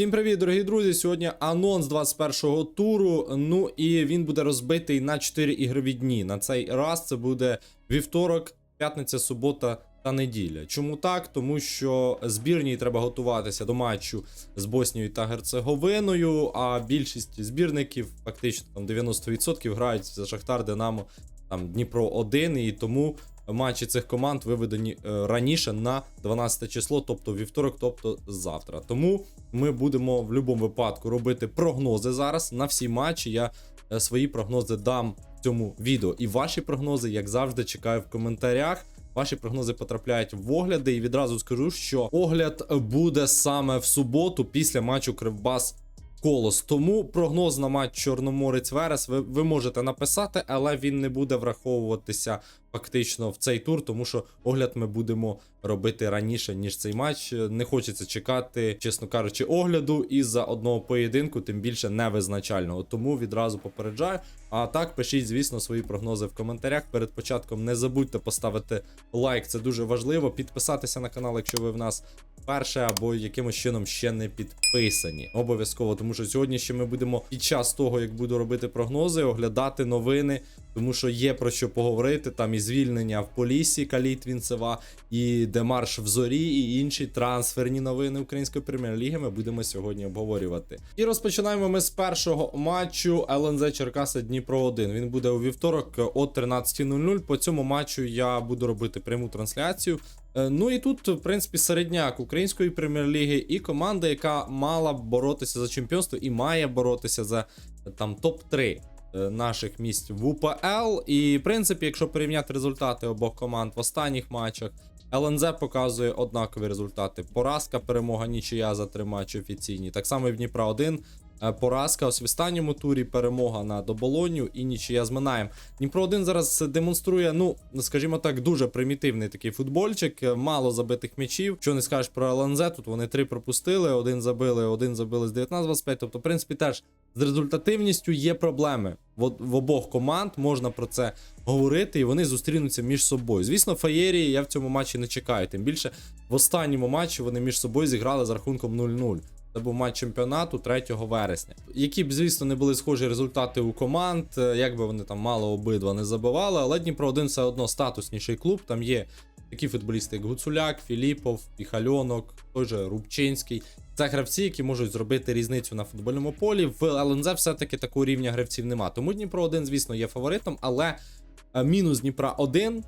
Всім привіт, дорогі друзі! Сьогодні анонс 21-го туру. Ну і він буде розбитий на 4 ігрові дні. На цей раз це буде вівторок, п'ятниця, субота та неділя. Чому так? Тому що збірній треба готуватися до матчу з Боснією та Герцеговиною. А більшість збірників, фактично там 90% грають за Шахтар, Динамо, там Дніпро 1 і тому. Матчі цих команд виведені е, раніше на 12 число, тобто вівторок, тобто завтра. Тому ми будемо в будь-якому випадку робити прогнози зараз на всі матчі. Я е, свої прогнози дам в цьому відео. І ваші прогнози, як завжди, чекаю в коментарях. Ваші прогнози потрапляють в огляди, і відразу скажу, що огляд буде саме в суботу після матчу Кривбас. Колос. Тому прогноз на матч Чорноморець Верес ви, ви можете написати, але він не буде враховуватися фактично в цей тур, тому що огляд ми будемо робити раніше, ніж цей матч. Не хочеться чекати, чесно кажучи, огляду із-за одного поєдинку, тим більше невизначального. Тому відразу попереджаю. А так, пишіть, звісно, свої прогнози в коментарях. Перед початком не забудьте поставити лайк, це дуже важливо. Підписатися на канал, якщо ви в нас перше або якимось чином ще не підписані. Обов'язково, тому що сьогодні ще ми будемо під час того, як буду робити прогнози, оглядати новини, тому що є про що поговорити. Там і звільнення в Полісі Калітвінцева, і демарш в зорі, і інші трансферні новини української прем'єр-ліги. Ми будемо сьогодні обговорювати. І розпочинаємо ми з першого матчу ЛНЗ Черкаса Дніпро 1. Він буде у вівторок о 13.00. По цьому матчу я буду робити пряму трансляцію. Е, Ну і тут, в принципі, середняк української прем'єр-ліги і команда, яка мала боротися за чемпіонство і має боротися за е, там топ-3 е, наших місць в УПЛ. І, в принципі, якщо порівняти результати обох команд в останніх матчах, ЛНЗ показує однакові результати. Поразка, перемога, нічия за три матчі офіційні. Так само і в Дніпра 1. Е, Поразка ось в останньому турі, перемога над оболонью і нічия з Минаєм. Дніпро 1 зараз демонструє, ну скажімо так, дуже примітивний такий футбольчик, е, мало забитих м'ячів. Що не скажеш про ЛНЗ, тут вони три пропустили, один забили, один забили з 19-25. Тобто, в принципі, теж з результативністю є проблеми. В, в обох команд можна про це говорити, і вони зустрінуться між собою. Звісно, Фаєрії я в цьому матчі не чекаю. Тим більше в останньому матчі вони між собою зіграли з рахунком 0-0. Це був матч чемпіонату 3 вересня. Які б, звісно, не були схожі результати у команд, е, як би вони там мало обидва не забивали, але Дніпро 1 все одно статусніший клуб. Там є такі футболісти, як Гуцуляк, Філіпов, Піхальонок, той же Рубчинський. Це гравці, які можуть зробити різницю на футбольному полі. В ЛНЗ все-таки такого рівня гравців нема. Тому Дніпро 1, звісно, є фаворитом, але е, мінус Дніпра 1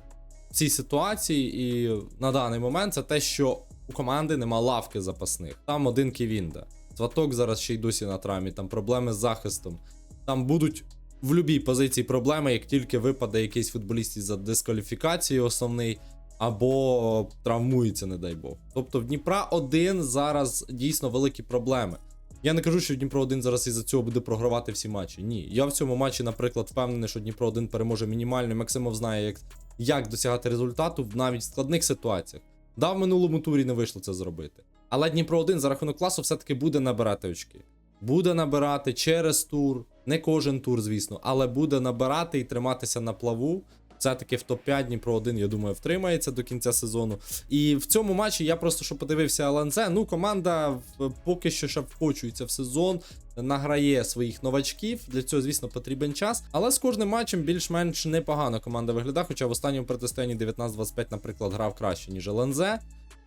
в цій ситуації і на даний момент це те, що у команди нема лавки запасних. Там один Ківінда. Сваток зараз ще й досі на травмі, там проблеми з захистом. Там будуть в будь-якій позиції проблеми, як тільки випаде якийсь футболіст за дискваліфікацією основний, або травмується, не дай Бог. Тобто в Дніпра 1 зараз дійсно великі проблеми. Я не кажу, що Дніпро 1 зараз із-за цього буде програвати всі матчі. Ні. Я в цьому матчі, наприклад, впевнений, що Дніпро 1 переможе мінімально. Максимов знає, як, як досягати результату в навіть складних ситуаціях. Да, в минулому турі не вийшло це зробити. Але Дніпро 1 за рахунок класу все-таки буде набирати очки. Буде набирати через тур, не кожен тур, звісно, але буде набирати і триматися на плаву. Все-таки в топ-5 Дніпро 1, я думаю, втримається до кінця сезону. І в цьому матчі я просто що подивився ЛНЗ. Ну, команда поки що ще вкочується в сезон, награє своїх новачків. Для цього, звісно, потрібен час. Але з кожним матчем більш-менш непогано команда виглядає. Хоча в останньому протистоянні 19-25, наприклад, грав краще, ніж ЛНЗ,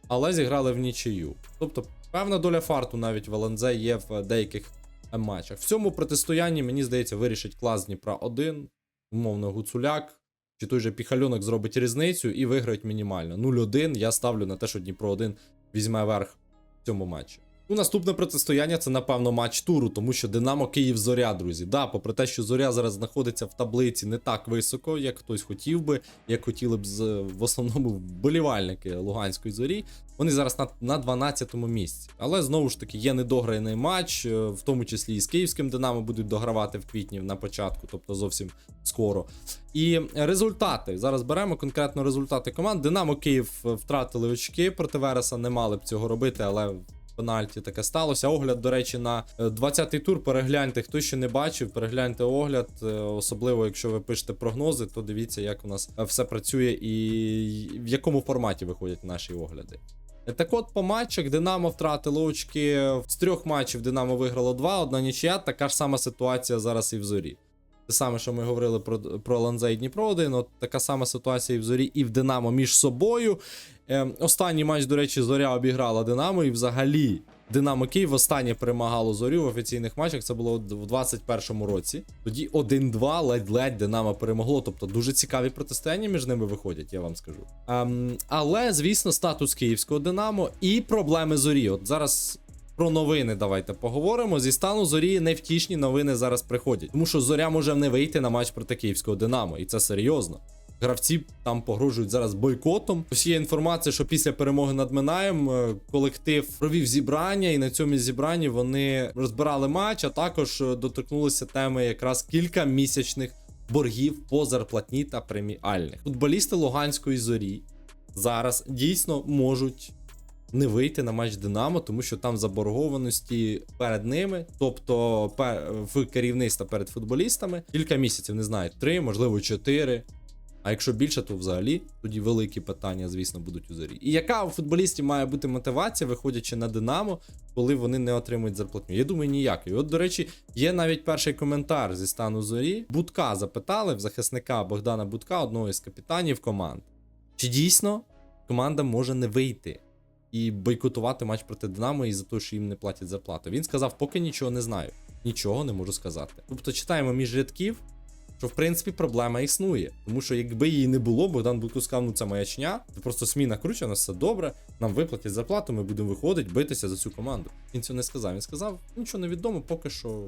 але зіграли в нічию. Тобто, певна доля фарту навіть в ЛНЗ є в деяких матчах. В цьому протистоянні, мені здається, вирішить клас Дніпра 1, умовно, Гуцуляк. Чи той же Піхальонок зробить різницю і виграють мінімально. 0-1. Я ставлю на те, що Дніпро 1 візьме верх в цьому матчі. Ну, наступне протистояння це, напевно, матч туру, тому що Динамо Київ Зоря, друзі. Да, попри те, що Зоря зараз знаходиться в таблиці не так високо, як хтось хотів би, як хотіли б з, в основному вболівальники Луганської зорі. Вони зараз на, на 12-му місці. Але знову ж таки є недограний матч, е, в тому числі і з київським Динамо будуть догравати в квітні на початку, тобто зовсім скоро. І результати. Зараз беремо конкретно результати команд. Динамо Київ е, втратили очки проти Вереса, не мали б цього робити, але. Пенальті таке сталося. Огляд, до речі, на е, 20-й тур. Перегляньте, хто ще не бачив, перегляньте огляд. е, Особливо, якщо ви пишете прогнози, то дивіться, як у нас е, все працює і в якому форматі виходять наші огляди. Так от по матчах Динамо втратило очки. З трьох матчів Динамо виграло два, одна нічия. Така ж сама ситуація зараз і в зорі. Те саме, що ми говорили про, про Ланзе і Дніпро 1, от така сама ситуація і в зорі, і в Динамо між собою. Е, останній матч, до речі, Зоря обіграла Динамо, і взагалі Динамо Київ останнє перемагало зорю в офіційних матчах. Це було в 21-му році. Тоді 1-2, ледь-ледь Динамо перемогло. Тобто дуже цікаві протистояння між ними виходять, я вам скажу. Ем, але, звісно, статус київського Динамо і проблеми зорі. От зараз. Про новини давайте поговоримо. Зі стану зорі невтішні новини зараз приходять. Тому що зоря може не вийти на матч проти київського Динамо, і це серйозно. Гравці там погрожують зараз бойкотом. Ось є інформація, що після перемоги над Минаєм е, колектив провів зібрання, і на цьому зібранні вони розбирали матч, а також е, доторкнулися теми якраз кілька місячних боргів по зарплатні та преміальних. Футболісти Луганської зорі зараз дійсно можуть. Не вийти на матч Динамо, тому що там заборгованості перед ними, тобто в керівництва перед футболістами, кілька місяців, не знаю, три, можливо, чотири. А якщо більше, то взагалі тоді великі питання, звісно, будуть у зорі. І яка у футболістів має бути мотивація, виходячи на Динамо, коли вони не отримують зарплатню? Я думаю, ніякої. От, до речі, є навіть перший коментар зі стану зорі. Будка запитали в захисника Богдана Будка, одного із капітанів команд. Чи дійсно команда може не вийти і бойкотувати матч проти Динамо із-за того, що їм не платять зарплату? Він сказав, поки нічого не знаю, нічого не можу сказати. Тобто читаємо між рядків що в принципі проблема існує. Тому що якби її не було, Богдан Будко сказав, ну це маячня, це просто СМІ накручено, все добре, нам виплатять зарплату, ми будемо виходити, битися за цю команду. Він цього не сказав. Він сказав, нічого невідомо, поки що.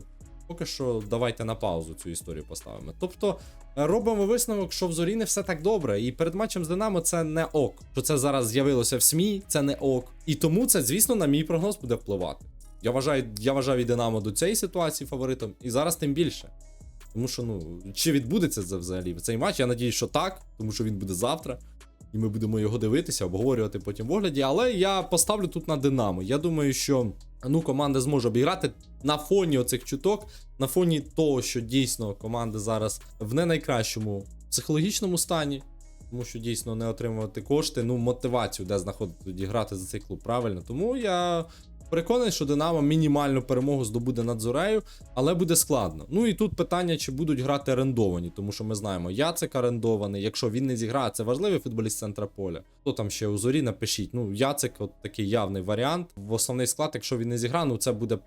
Поки що давайте на паузу цю історію поставимо. Тобто е, робимо висновок, що в зорі не все так добре. І перед матчем з Динамо це не ок. Що це зараз з'явилося в СМІ, це не ок. І тому це, звісно, на мій прогноз буде впливати. Я вважаю, я вважав і Динамо до цієї ситуації фаворитом, і зараз тим більше. Тому що, ну, чи відбудеться це взагалі цей матч? Я надію, що так, тому що він буде завтра. І ми будемо його дивитися, обговорювати потім в огляді. Але я поставлю тут на Динамо. Я думаю, що ну, команда зможе обіграти на фоні оцих чуток, на фоні того, що дійсно команда зараз в не найкращому психологічному стані. Тому що дійсно не отримувати кошти, ну мотивацію, де знаходити тоді грати за цей клуб правильно. Тому я переконаний, що Динамо мінімальну перемогу здобуде над Зорею, але буде складно. Ну і тут питання, чи будуть грати орендовані, тому що ми знаємо, Яцик орендований. Якщо він не зіграє, це важливий футболіст центра поля. Хто там ще у зорі, напишіть. Ну, Яцик, от такий явний варіант. В основний склад, якщо він не зіграє, ну це буде.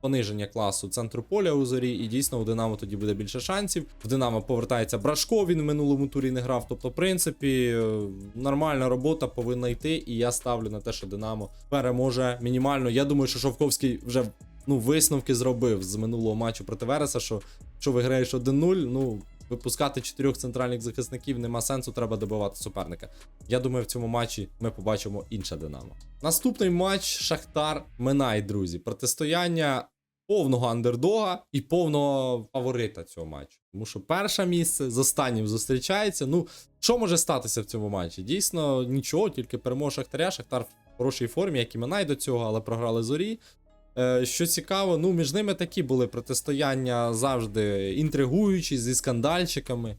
Пониження класу центру поля у зорі, і дійсно у Динамо тоді буде більше шансів. В Динамо повертається Брашко, він в минулому турі не грав. Тобто, в принципі, е, нормальна робота повинна йти. І я ставлю на те, що Динамо переможе мінімально. Я думаю, що Шовковський вже ну, висновки зробив з минулого матчу проти Вереса, що що виграєш 1-0, ну. Випускати чотирьох центральних захисників нема сенсу, треба добивати суперника. Я думаю, в цьому матчі ми побачимо інше Динамо. Наступний матч Шахтар Минай, друзі. Протистояння повного андердога і повного фаворита цього матчу. Тому що перше місце з останнім зустрічається. Ну, що може статися в цьому матчі? Дійсно, нічого, тільки перемога Шахтаря. Шахтар в хорошій формі, як і Минай до цього, але програли зорі. Е, Що цікаво, ну між ними такі були протистояння завжди інтригуючі зі скандальчиками.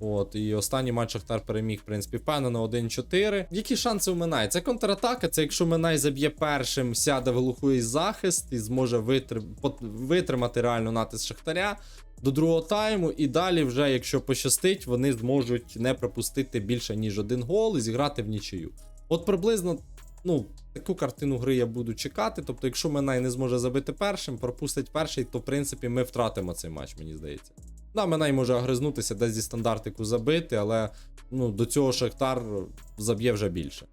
От, і останній матч Шахтар переміг, в принципі, впевнено 1-4. Які шанси у Минай? Це контратака. Це якщо Минай заб'є першим, сяде в глухий захист і зможе витр... витримати реально натиск Шахтаря до другого тайму. І далі, вже, якщо пощастить, вони зможуть не пропустити більше, ніж один гол і зіграти в нічию. От приблизно. Ну, таку картину гри я буду чекати. Тобто, якщо Минай не зможе забити першим, пропустить перший, то в принципі ми втратимо цей матч, мені здається. Да, Минай може огризнутися, десь зі стандартику забити, але ну, до цього Шахтар заб'є вже більше.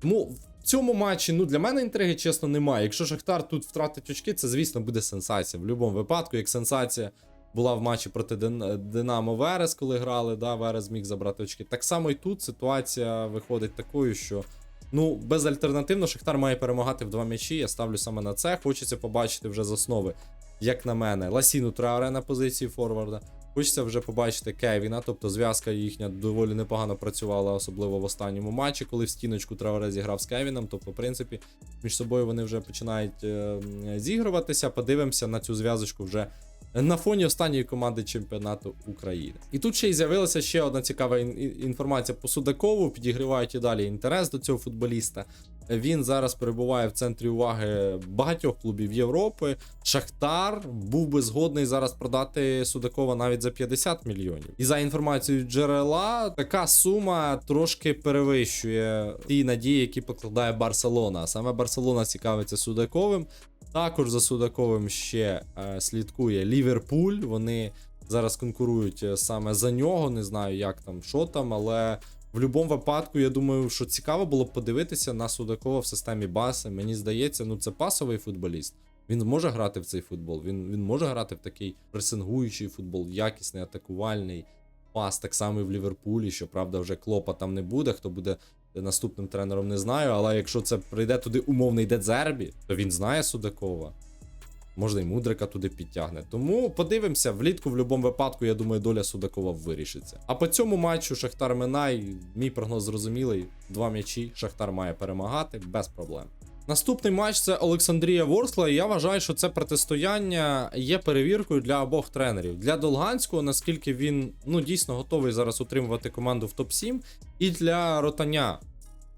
Тому в цьому матчі ну, для мене інтриги, чесно, немає. Якщо Шахтар тут втратить очки, це, звісно, буде сенсація. В будь-якому випадку, як сенсація була в матчі проти Динамо Верес, коли грали, да, Верес зміг забрати очки. Так само і тут ситуація виходить такою, що. Ну, безальтернативно, Шахтар має перемагати в два м'ячі. Я ставлю саме на це. Хочеться побачити вже з основи, як на мене, Ласіну Трауре на позиції форварда. Хочеться вже побачити Кевіна, тобто зв'язка їхня доволі непогано працювала, особливо в останньому матчі, коли в стіночку Трауре зіграв з Кевіном. Тобто, в принципі, між собою вони вже починають е, зігруватися. Подивимося на цю зв'язочку вже на фоні останньої команди чемпіонату України. І тут ще й з'явилася ще одна цікава ін- ін- інформація по Судакову. Підігрівають і далі інтерес до цього футболіста. Він зараз перебуває в центрі уваги багатьох клубів Європи. Шахтар був би згодний зараз продати Судакова навіть за 50 мільйонів. І за інформацією джерела, така сума трошки перевищує ті надії, які покладає Барселона. Саме Барселона цікавиться Судаковим. Також за Судаковим ще е, слідкує Ліверпуль. Вони зараз конкурують е, саме за нього. Не знаю, як там, що там, але в будь-якому випадку, я думаю, що цікаво було б подивитися на Судакова в системі баси. Мені здається, ну це пасовий футболіст. Він може грати в цей футбол. Він, він може грати в такий пресингуючий футбол, якісний, атакувальний пас, так само і в Ліверпулі. Щоправда, вже клопа там не буде. Хто буде наступним тренером, не знаю. Але якщо це прийде туди умовний Дедзербі, то він знає Судакова. Можна і Мудрика туди підтягне. Тому подивимося, влітку в будь-якому випадку, я думаю, доля Судакова вирішиться. А по цьому матчу Шахтар Минай, мій прогноз зрозумілий. Два м'ячі. Шахтар має перемагати без проблем. Наступний матч це Олександрія Ворскла. І я вважаю, що це протистояння є перевіркою для обох тренерів. Для Долганського, наскільки він ну дійсно готовий зараз утримувати команду в топ-7, і для Ротаня.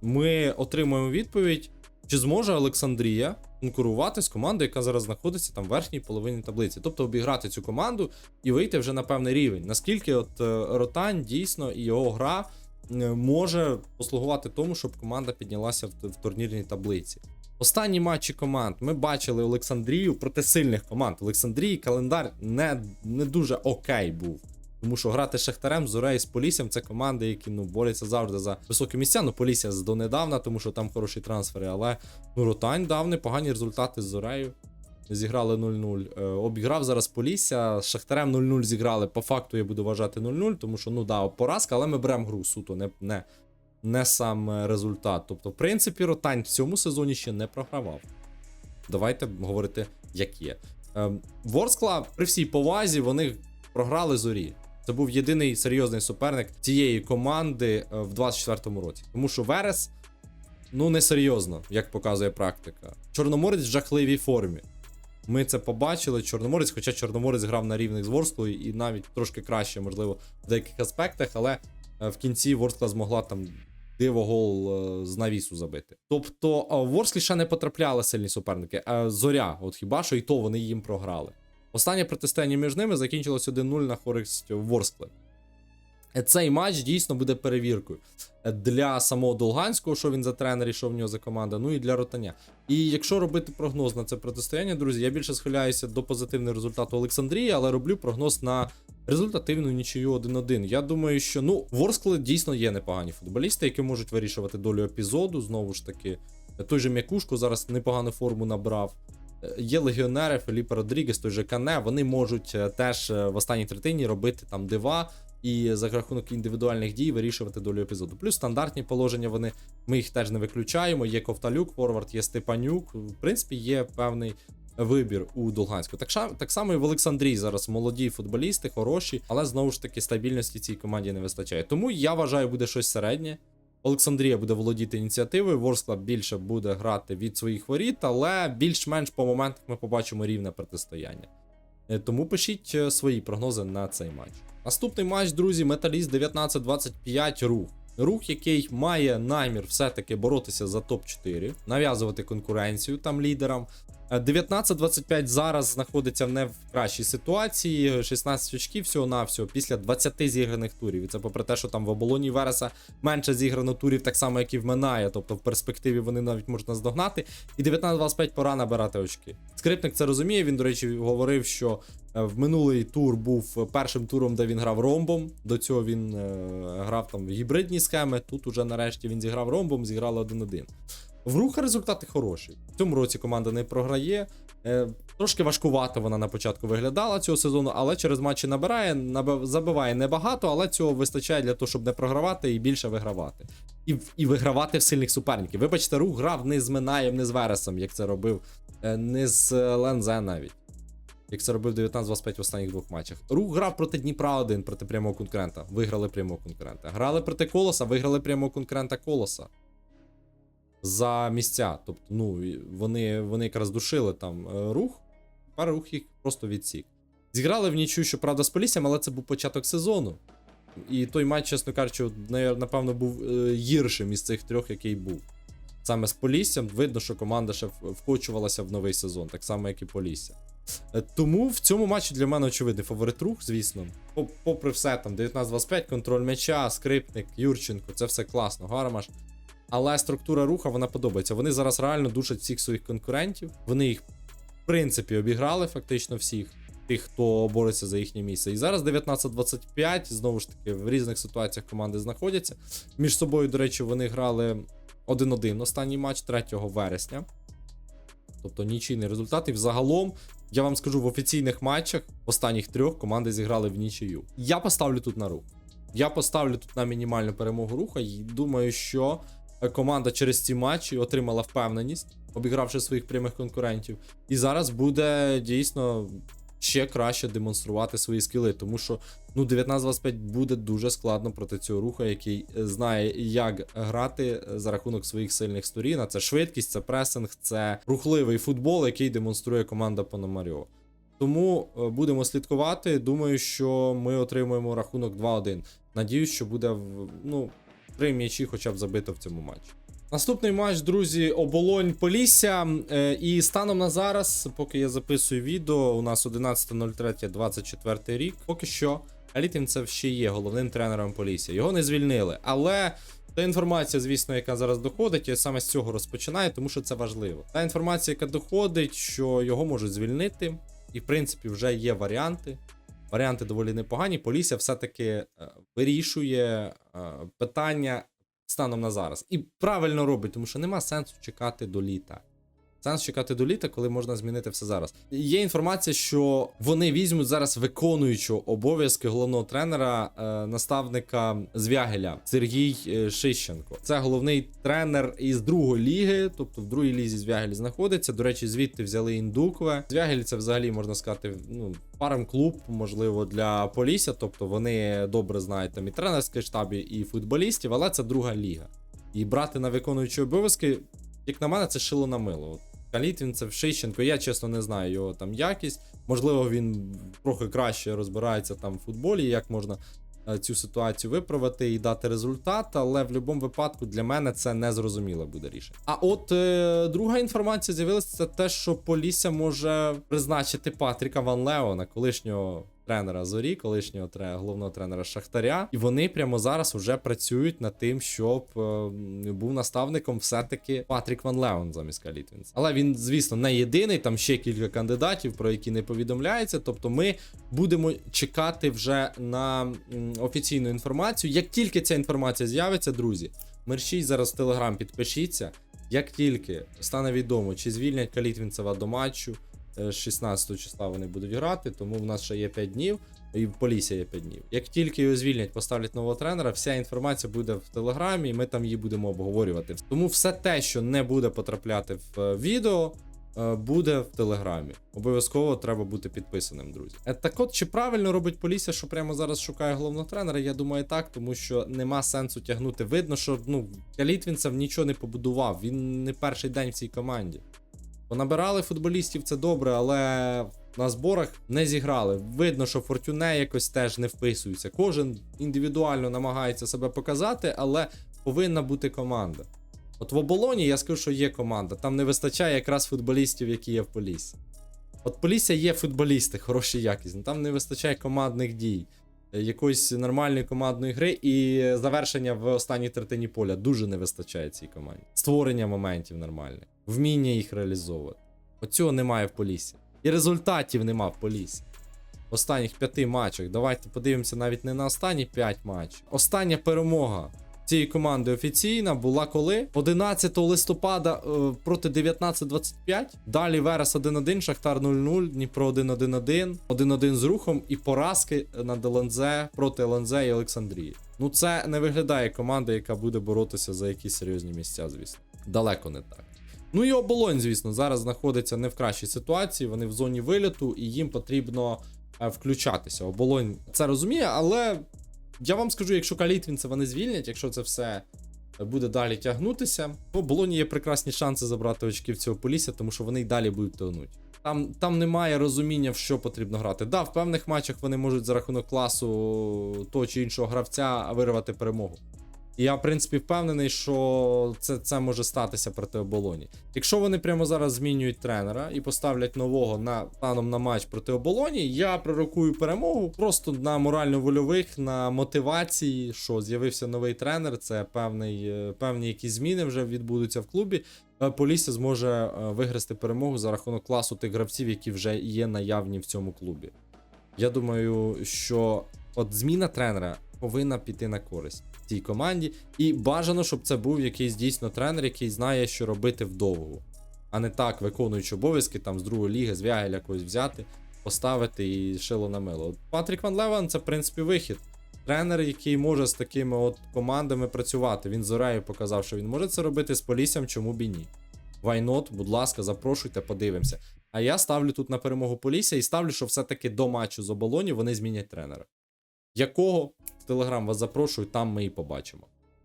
Ми отримуємо відповідь, чи зможе Олександрія конкурувати з командою, яка зараз знаходиться там в верхній половині таблиці. Тобто обіграти цю команду і вийти вже на певний рівень. Наскільки от е, Ротань дійсно і його гра е, може послугувати тому, щоб команда піднялася в, в турнірній таблиці. Останні матчі команд ми бачили Олександрію проти сильних команд. Олександрії календар не, не дуже окей був. Тому що грати з Шахтарем, Зорею, з Поліссям це команди, які ну борються завжди за високі місця. Ну, Полісся з донедавна, тому що там хороші трансфери. Але ну, Ротань дав непогані результати з Зорею. Зіграли 0-0. Е, обіграв зараз Полісся. З Шахтарем 0-0 зіграли. По факту я буду вважати 0-0, тому що ну да, поразка, але ми беремо гру суто, не, не, не сам е, результат. Тобто, в принципі, Ротань в цьому сезоні ще не програвав. Давайте говорити, як є. Е, Ворскла, при всій повазі, вони програли зорі. Це був єдиний серйозний суперник цієї команди е, в 24-му році. Тому що Верес, ну несерйозно, як показує практика. Чорноморець в жахливій формі. Ми це побачили. Чорноморець, хоча Чорноморець грав на рівних з Ворсклою і навіть трошки краще, можливо, в деяких аспектах, але е, в кінці Ворскла змогла там диво гол е, з навісу забити. Тобто Ворслі ще не потрапляли сильні суперники. А зоря, от хіба що і то вони їм програли. Останнє протистояння між ними закінчилось 1-0 на користь Ворскли. Е, Цей матч дійсно буде перевіркою е, для самого Долганського, що він за тренер і що в нього за команда, ну і для Ротаня. І якщо робити прогноз на це протистояння, друзі, я більше схиляюся до позитивного результату Олександрії, але роблю прогноз на результативну нічию 1-1. Я думаю, що ну, Ворскли дійсно є непогані футболісти, які можуть вирішувати долю епізоду. Знову ж таки, той же М'якушко зараз непогану форму набрав. Е, Є легіонери Феліпе Родрігес, той же Кане, вони можуть е, теж е, в останній третині робити там дива і за рахунок індивідуальних дій вирішувати долю епізоду. Плюс стандартні положення вони ми їх теж не виключаємо. Є Ковталюк, Форвард, є Степанюк. В принципі, є певний вибір у Долганську. Так, так само і в Олександрії зараз молоді футболісти, хороші, але знову ж таки стабільності цій команді не вистачає. Тому я вважаю, буде щось середнє. Олександрія буде володіти ініціативою, Ворскла більше буде грати від своїх воріт, але більш-менш по моментах ми побачимо рівне протистояння. Е, Тому пишіть е, свої прогнози на цей матч. Наступний матч, друзі, Металіст 19-25 рух. Рух, який має намір все-таки боротися за топ-4, нав'язувати конкуренцію там лідерам. Е, 19-25 зараз знаходиться не в кращій ситуації. 16 очків всього-навсього після 20 зіграних турів. І це попри те, що там в оболоні Вереса менше зіграно турів, так само, як і в Минає. Тобто в перспективі вони навіть можуть наздогнати. І 19-25 пора набирати очки. Скрипник це розуміє. Він, до речі, говорив, що е, в минулий тур був першим туром, де він грав ромбом. До цього він е, грав там в гібридні схеми. Тут уже нарешті він зіграв ромбом, зіграли 1-1. В руха результати хороші. В цьому році команда не програє. Е, трошки важкувато вона на початку виглядала цього сезону, але через матчі набирає, забиває небагато, але цього вистачає для того, щоб не програвати і більше вигравати. І, і вигравати в сильних суперників. Вибачте, рух грав не з Минаєм, не з Вересом, як це робив, е, не з е, Лензе навіть. Як це робив 19-25 в останніх двох матчах. Рух грав проти Дніпра 1 проти прямого конкурента. Виграли прямого конкурента. Грали проти Колоса, виграли прямого конкурента Колоса за місця. Тобто, ну, вони, вони якраз душили там е, рух, тепер рух їх просто відсік. Зіграли в нічю, щоправда, з Поліссям, але це був початок сезону. І той матч, чесно кажучи, напевно, був е, гіршим із цих трьох, який був. Саме з Поліссям видно, що команда ще вкочувалася в новий сезон, так само, як і Полісся. Е, Тому в цьому матчі для мене очевидний фаворит рух, звісно. Попри все, там 19-25, контроль м'яча, скрипник, Юрченко, це все класно, гармаш. Але структура руха вона подобається. Вони зараз реально душать всіх своїх конкурентів. Вони їх, в принципі, обіграли фактично всіх, тих, хто бореться за їхнє місце. І зараз 19-25, знову ж таки, в різних ситуаціях команди знаходяться. Між собою, до речі, вони грали 1-1 останній матч 3 вересня. Тобто нічийний результат. І взагалом, я вам скажу, в офіційних матчах останніх трьох команди зіграли в нічию. Я поставлю тут на рух. Я поставлю тут на мінімальну перемогу руха і думаю, що команда через ці матчі отримала впевненість, обігравши своїх прямих конкурентів. І зараз буде дійсно ще краще демонструвати свої скіли, тому що ну 19-25 буде дуже складно проти цього руха, який е, знає, як грати е, за рахунок своїх сильних сторін. А це швидкість, це пресинг, це рухливий футбол, який демонструє команда Пономарьова. Тому е, будемо слідкувати. Думаю, що ми отримуємо рахунок 2-1. Надіюсь, що буде ну, три м'ячі хоча б забито в цьому матчі. Наступний матч, друзі, оболонь Полісся. Е, І станом на зараз, поки я записую відео, у нас 11.03.24 рік. Поки що Алітінцев ще є головним тренером Полісся. Його не звільнили. Але та інформація, звісно, яка зараз доходить, я саме з цього розпочинаю, тому що це важливо. Та інформація, яка доходить, що його можуть звільнити, і в принципі вже є варіанти. Варіанти доволі непогані. Полісся все-таки е, вирішує е, питання станом на зараз. І правильно робить, тому що нема сенсу чекати до літа. Сенс чекати до літа, коли можна змінити все зараз. Є інформація, що вони візьмуть зараз виконуючого обов'язки головного тренера, е, наставника Звягеля Сергій е, Шищенко. Це головний тренер із другої ліги, тобто в другій лізі Звягель знаходиться. До речі, звідти взяли індукве. Звягель це взагалі можна сказати, ну фарм-клуб, можливо, для Полісся. Тобто вони добре знають там і тренерський штабі, і футболістів, але це друга ліга. І брати на виконуючі обов'язки, як на мене, це шило на мило. От Калітвін, це Шищенко. Я чесно не знаю його там якість. Можливо, він трохи краще розбирається там в футболі, як можна е, цю ситуацію виправити і дати результат, але в будь-якому випадку для мене це не зрозуміло буде рішення. А от е, друга інформація з'явилася це те, що Полісся може призначити Патріка Ван Леона, колишнього тренера Зорі, колишнього головного тренера Шахтаря, і вони прямо зараз вже працюють над тим, щоб е, був наставником все-таки Патрік Ван Леон замість Калітвінса. Але він, звісно, не єдиний. Там ще кілька кандидатів, про які не повідомляється. Тобто, ми будемо чекати вже на офіційну інформацію. Як тільки ця інформація з'явиться, друзі, мерщіть зараз в Телеграм, підпишіться. Як тільки стане відомо, чи звільнять Калітвінцева до матчу, е, 16 числа вони будуть грати, тому в нас ще є 5 днів, і в Полісся є 5 днів. Як тільки його звільнять, поставлять нового тренера, вся інформація буде в Телеграмі, і ми там її будемо обговорювати. Тому все те, що не буде потрапляти в е, відео. е, Буде в телеграмі. Обов'язково треба бути підписаним, друзі. Е, Так от, чи правильно робить Полісся, що прямо зараз шукає головного тренера? Я думаю, так, тому що нема сенсу тягнути. Видно, що ну Калітвінцев нічого не побудував. Він не перший день в цій команді. Понабирали футболістів, це добре, але на зборах не зіграли. Видно, що Фортюне якось теж не вписується. Кожен індивідуально намагається себе показати, але повинна бути команда. От в оболоні я скажу, що є команда. Там не вистачає якраз футболістів, які є в Поліссі. От Полісся є футболісти, хороші якісні. Там не вистачає командних дій, якоїсь нормальної командної гри і завершення в останній третині поля дуже не вистачає цій команді. Створення моментів нормальних, вміння їх реалізовувати. Оцього немає в полісі. І результатів нема в полісі. В останніх п'яти матчах. Давайте подивимося навіть не на останні п'ять матчів. Остання перемога цієї команди офіційна була коли? 11 листопада е, проти 19-25. Далі Верес 1-1, Шахтар 0-0, Дніпро 1-1-1, 1-1 з рухом і поразки над ЛНЗ проти ЛНЗ і Олександрії. Ну це не виглядає команда, яка буде боротися за якісь серйозні місця, звісно. Далеко не так. Ну і оболонь, звісно, зараз знаходиться не в кращій ситуації. Вони в зоні виліту, і їм потрібно е, включатися. Оболонь це розуміє, але я вам скажу, якщо Калітвінцева вони звільнять, якщо це все буде далі тягнутися, то Болоні є прекрасні шанси забрати очки в цього полісся, тому що вони й далі будуть тонуть. Там, там немає розуміння, в що потрібно грати. Да, в певних матчах вони можуть за рахунок класу того чи іншого гравця вирвати перемогу. Я, в принципі, впевнений, що це, це може статися проти оболоні. Якщо вони прямо зараз змінюють тренера і поставлять нового на планом на матч проти оболоні, я пророкую перемогу просто на морально-вольових, на мотивації, що з'явився новий тренер. Це певний, е, певні якісь зміни вже відбудуться в клубі. Е, Полісся зможе е, виграти перемогу за рахунок класу тих гравців, які вже є наявні в цьому клубі. Я думаю, що от зміна тренера повинна піти на користь цій команді, і бажано, щоб це був якийсь дійсно тренер, який знає, що робити вдовгу, а не так, виконуючи обов'язки там з другої ліги, з Вягеля когось взяти, поставити і шило на мило. Патрік Ван Левен це в принципі вихід. Тренер, який може з такими от командами працювати. Він з показав, що він може це робити з Поліссям, чому б і ні. Not? Будь ласка, запрошуйте, подивимося. А я ставлю тут на перемогу Полісся і ставлю, що все-таки до матчу з оболоні вони змінять тренера. Якого в Телеграм вас запрошую, там ми і побачимо.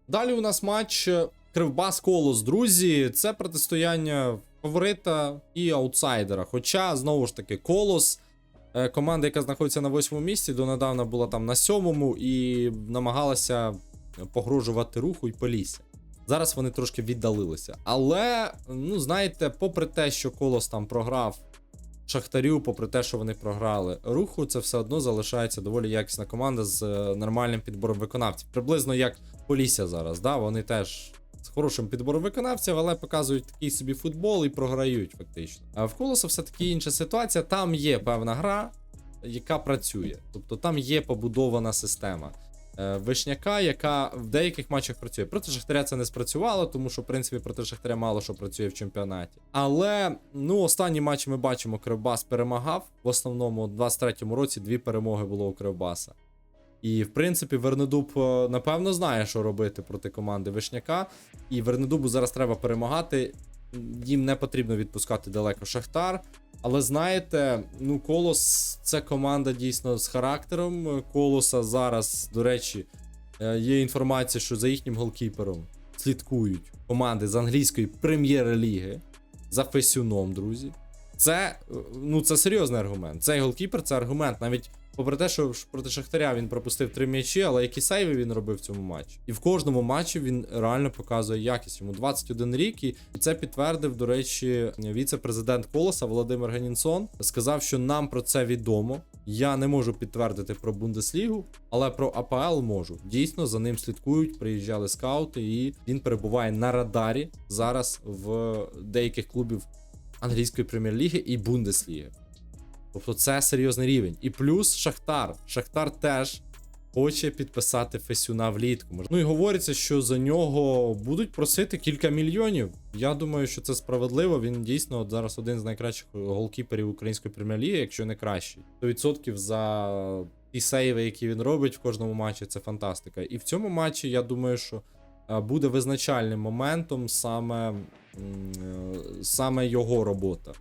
Далі у нас матч е, Кривбас Колос, друзі. Це протистояння фаворита і аутсайдера. Хоча, знову ж таки, Колос, е, команда, яка знаходиться на восьмому місці, донедавна була там на сьомому і намагалася погрожувати руху і Полісся. Зараз вони трошки віддалилися. Але, ну, знаєте, попри те, що Колос там програв Шахтарю, попри те, що вони програли руху, це все одно залишається доволі якісна команда з е, нормальним підбором виконавців. Приблизно як Полісся зараз. Да? Вони теж з хорошим підбором виконавців, але показують такий собі футбол і програють фактично. А в Колоса все-таки інша ситуація. Там є певна гра, яка працює. Тобто там є побудована система. Е, Вишняка, яка в деяких матчах працює. Проти Шахтаря це не спрацювало, тому що, в принципі, проти Шахтаря мало що працює в чемпіонаті. Але ну, останні матчі ми бачимо, Кривбас перемагав. В основному, у 23-му році дві перемоги було у Кривбаса. І, в принципі, Вернедуб, е, напевно, знає, що робити проти команди Вишняка. І Вернедубу зараз треба перемагати. Їм не потрібно відпускати далеко Шахтар. Але знаєте, ну Колос це команда дійсно з характером. Колоса зараз, до речі, е, є інформація, що за їхнім голкіпером слідкують команди з англійської прем'єр-ліги за Фесюном, друзі. Це, е, ну, це серйозний аргумент. Цей голкіпер це аргумент. Навіть попри те, що проти Шахтаря він пропустив три м'ячі, але які сейви він робив в цьому матчі. І в кожному матчі він реально показує якість. Йому 21 рік, і це підтвердив, до речі, віце-президент Колоса Володимир Ганінсон. Сказав, що нам про це відомо. Я не можу підтвердити про Бундеслігу, але про АПЛ можу. Дійсно, за ним слідкують, приїжджали скаути, і він перебуває на радарі зараз в деяких клубів англійської прем'єр-ліги і Бундесліги. Тобто це серйозний рівень. І плюс Шахтар. Шахтар теж хоче підписати Фесюна влітку. Ну і говориться, що за нього будуть просити кілька мільйонів. Я думаю, що це справедливо. Він дійсно от зараз один з найкращих голкіперів української прем'єр-ліги, якщо не кращий. 100% за ті сейви, які він робить в кожному матчі, це фантастика. І в цьому матчі я думаю, що е, буде визначальним моментом саме, е, саме його робота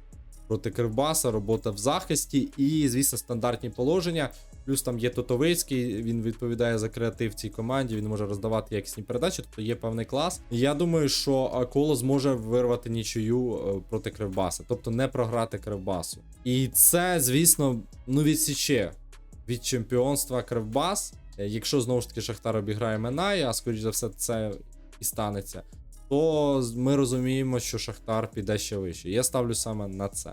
проти Кривбаса, робота в захисті і, звісно, стандартні положення. Плюс там є Тотовицький, він відповідає за креатив цій команді, він може роздавати якісні передачі, тобто є певний клас. Я думаю, що Коло зможе вирвати нічию е, проти Кривбаса, тобто не програти Кривбасу. І це, звісно, ну відсіче від чемпіонства Кривбас. Е, Якщо знову ж таки Шахтар обіграє Минай, а скоріш за все, це і станеться то ми розуміємо, що Шахтар піде ще вище. Я ставлю саме на це.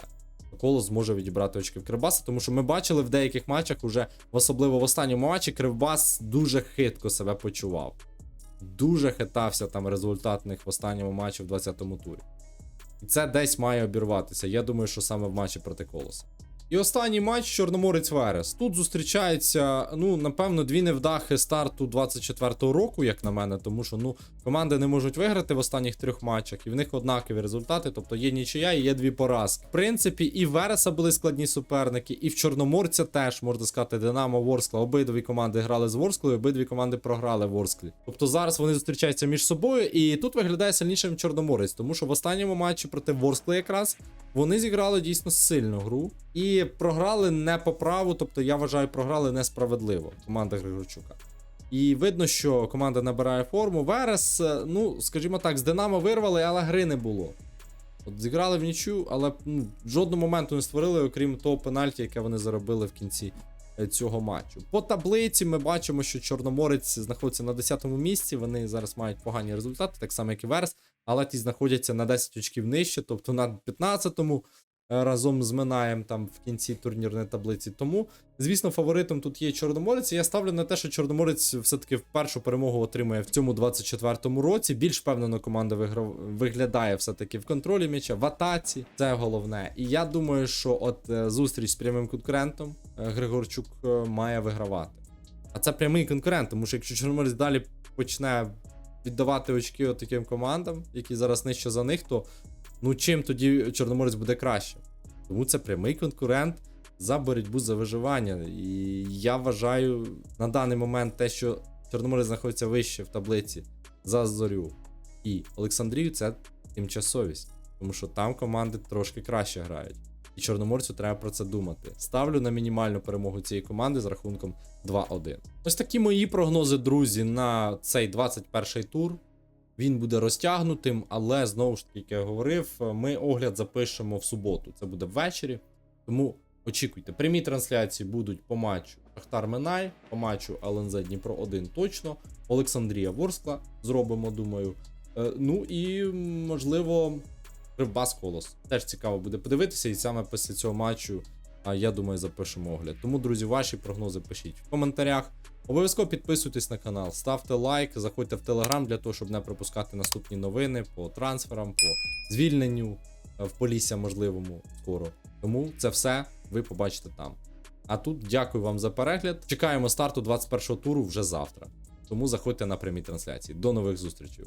Колос зможе відібрати очки в Кривбаса, тому що ми бачили в деяких матчах, уже особливо в останньому матчі, Кривбас дуже хитко себе почував. Дуже хитався там результатних в останньому матчі в 20-му турі. І це десь має обірватися. Я думаю, що саме в матчі проти Колоса. І останній матч Чорноморець Верес. Тут зустрічаються, ну, напевно, дві невдахи старту 24-го року, як на мене, тому що ну, команди не можуть виграти в останніх трьох матчах, і в них однакові результати, тобто є нічия і є дві поразки. В принципі, і в Вереса були складні суперники, і в Чорноморця теж, можна сказати, Динамо Ворскла. Обидві команди грали з Ворсклою, обидві команди програли в Ворсклі. Тобто зараз вони зустрічаються між собою, і тут виглядає сильнішим Чорноморець, тому що в останньому матчі проти Ворскли якраз вони зіграли дійсно сильну гру і програли не по праву, тобто я вважаю, програли несправедливо команда Григорчука. І видно, що команда набирає форму. Верес, е, ну, скажімо так, з Динамо вирвали, але гри не було. От зіграли в нічю, але ну, жодного моменту не створили, окрім того пенальті, яке вони заробили в кінці е, цього матчу. По таблиці ми бачимо, що Чорноморець знаходиться на 10-му місці. Вони зараз мають погані результати, так само як і Верес, але ті знаходяться на 10 очків нижче, тобто на 15-му е, разом з Минаєм там в кінці турнірної таблиці. Тому, звісно, фаворитом тут є Чорноморець. Я ставлю на те, що Чорноморець все-таки першу перемогу отримує в цьому 24-му році. Більш впевнено команда виграв... виглядає все-таки в контролі м'яча, в атаці. Це головне. І я думаю, що от е, зустріч з прямим конкурентом е, Григорчук е, має вигравати. А це прямий конкурент, тому що якщо Чорноморець далі почне віддавати очки от таким командам, які зараз нижче за них, то ну чим тоді Чорноморець буде краще? Тому це прямий конкурент за боротьбу за виживання. І я вважаю на даний момент те, що Чорноморець знаходиться вище в таблиці за зорю і Олександрію, це тимчасовість, тому що там команди трошки краще грають. І Чорноморцю треба про це думати. Ставлю на мінімальну перемогу цієї команди з рахунком 2-1. Ось такі мої прогнози, друзі, на цей 21-й тур. Він буде розтягнутим, але знову ж таки, як я говорив, ми огляд запишемо в суботу. Це буде ввечері. Тому очікуйте. Прямі трансляції будуть по матчу Шахтар Минай, по матчу ЛНЗ Дніпро 1 точно. Олександрія Ворскла зробимо, думаю. Е, Ну і можливо, Кривбас Колос. Теж цікаво буде подивитися, і саме після цього матчу, я думаю, запишемо огляд. Тому, друзі, ваші прогнози пишіть в коментарях. Обов'язково підписуйтесь на канал, ставте лайк, заходьте в телеграм для того, щоб не пропускати наступні новини по трансферам, по звільненню е, в Полісся можливому скоро. Тому це все ви побачите там. А тут дякую вам за перегляд. Чекаємо старту 21-го туру вже завтра. Тому заходьте на прямі трансляції. До нових зустрічей.